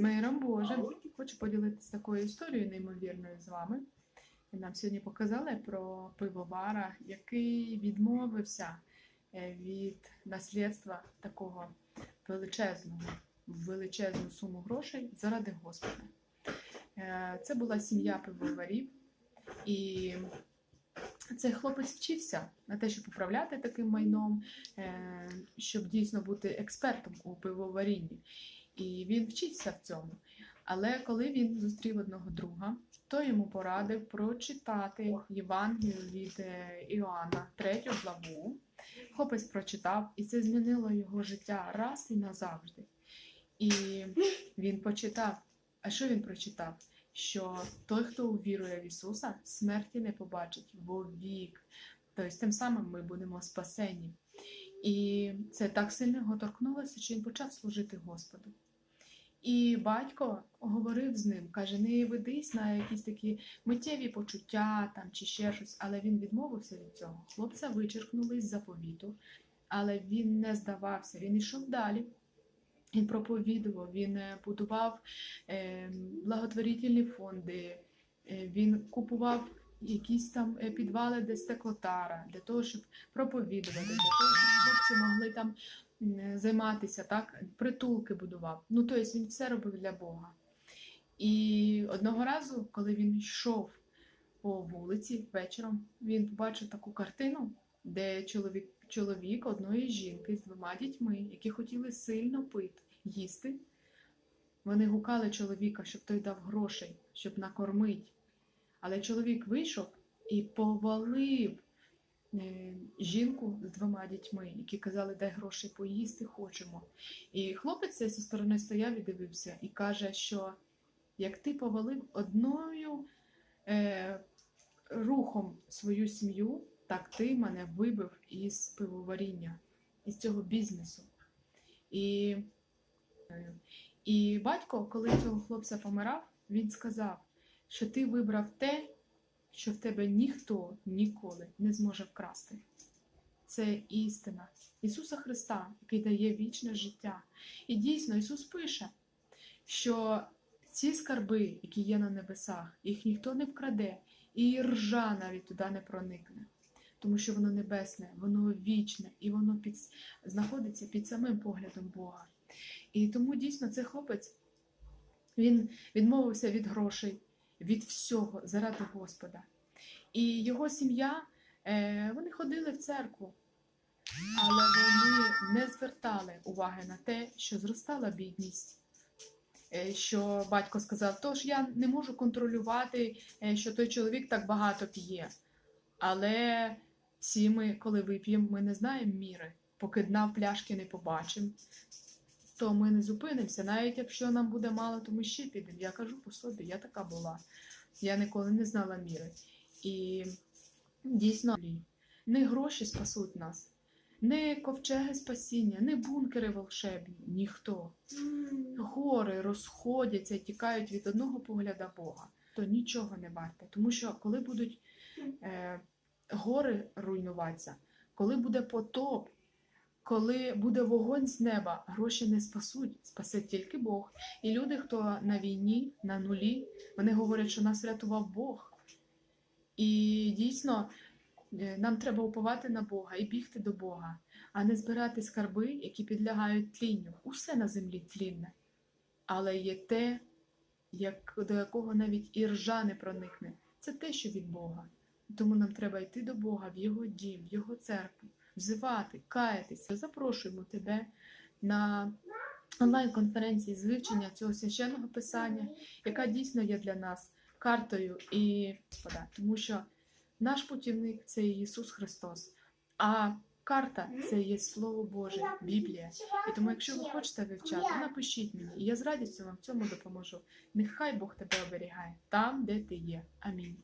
миром Божим. Хочу поділитися такою історією неймовірною з вами. Нам сьогодні показали про пивовара, який відмовився е, від наслідства такого величезного, величезну суму грошей заради Господа. Е, Це була сім'я пивоварів, і цей хлопець вчився на те, щоб управляти таким майном, е, щоб дійсно бути експертом у пивоварінні. І він вчився в цьому. Але коли він зустрів одного друга, то йому порадив прочитати Євангелію від е, Іоанна, третю главу. Хлопець прочитав, і це змінило його життя раз і назавжди. І він почитав. А що він прочитав? Що той, хто увірує в Ісуса, смерті не побачить вовік. Тобто тим самим ми будемо спасені. І це так сильно його торкнулося, що він почав служити Господу. І батько говорив з ним, каже: не ведись на якісь такі миттєві почуття там чи ще щось, але він відмовився від цього. Хлопця вичеркнули з заповіту, але він не здавався, він йшов далі. Він проповідував, він е, будував е, благотворительні фонди, е, він купував якісь там е, підвали де стеклотара для того, щоб проповідувати, для того, щоб хлопці могли там займатися, так, притулки будував. Ну, тобто він все робив для Бога. І одного разу, коли він йшов по вулиці вечором, він побачив таку картину, де чоловік, чоловік одної жінки з двома дітьми, які хотіли сильно пити, їсти. Вони гукали чоловіка, щоб той дав грошей, щоб накормить. Але чоловік вийшов і повалив е, жінку з двома дітьми, які казали, дай грошей поїсти хочемо. І хлопець зі сторони стояв і дивився і каже, що як ти повалив одною е, рухом свою сім'ю, так ти мене вибив із пивоваріння, із цього бізнесу. І, е, і батько, коли цього хлопця помирав, він сказав, що ти вибрав те, що в тебе ніхто ніколи не зможе вкрасти. Це істина Ісуса Христа, який дає вічне життя. І дійсно Ісус пише, що ці скарби, які є на небесах, їх ніхто не вкраде, і ржа навіть туди не проникне. Тому що воно небесне, воно вічне і воно під, знаходиться під самим поглядом Бога. І тому дійсно цей хлопець він відмовився від грошей, від всього заради Господа. І його сім'я, е, вони ходили в церкву, але вони не звертали уваги на те, що зростала бідність. Е, Що батько сказав, тож я не можу контролювати, е, що той чоловік так багато п'є. Але всі ми, коли вип'ємо, ми не знаємо міри. Поки дна пляшки не побачимо, то ми не зупинимося. Навіть якщо нам буде мало, то ми ще підемо. Я кажу по собі, я така була. Я ніколи не знала міри. І дійсно, не гроші спасуть нас, не ковчеги спасіння, не бункери волшебні, ніхто. Гори розходяться і тікають від одного погляда Бога, то нічого не варте. Тому що коли будуть е, гори руйнуватися, коли буде потоп, коли буде вогонь з неба, гроші не спасуть, спасе тільки Бог. І люди, хто на війні, на нулі, вони говорять, що нас врятував Бог. І дійсно е, нам треба уповати на Бога і бігти до Бога, а не збирати скарби, які підлягають тлінню. Усе на землі тлінне. Але є те, як, до якого навіть і ржа не проникне. Це те, що від Бога. Тому нам треба йти до Бога в Його дім, в Його церкву, взивати, каятися. Запрошуємо тебе на онлайн-конференції з вивчення цього священного писання, яка дійсно є для нас картою і Господа, тому що наш путівник це Ісус Христос, а карта це є Слово Боже, Біблія. І тому, якщо ви хочете вивчати, напишіть мені, і я з радістю вам в цьому допоможу. Нехай Бог тебе оберігає там, де ти є. Амінь.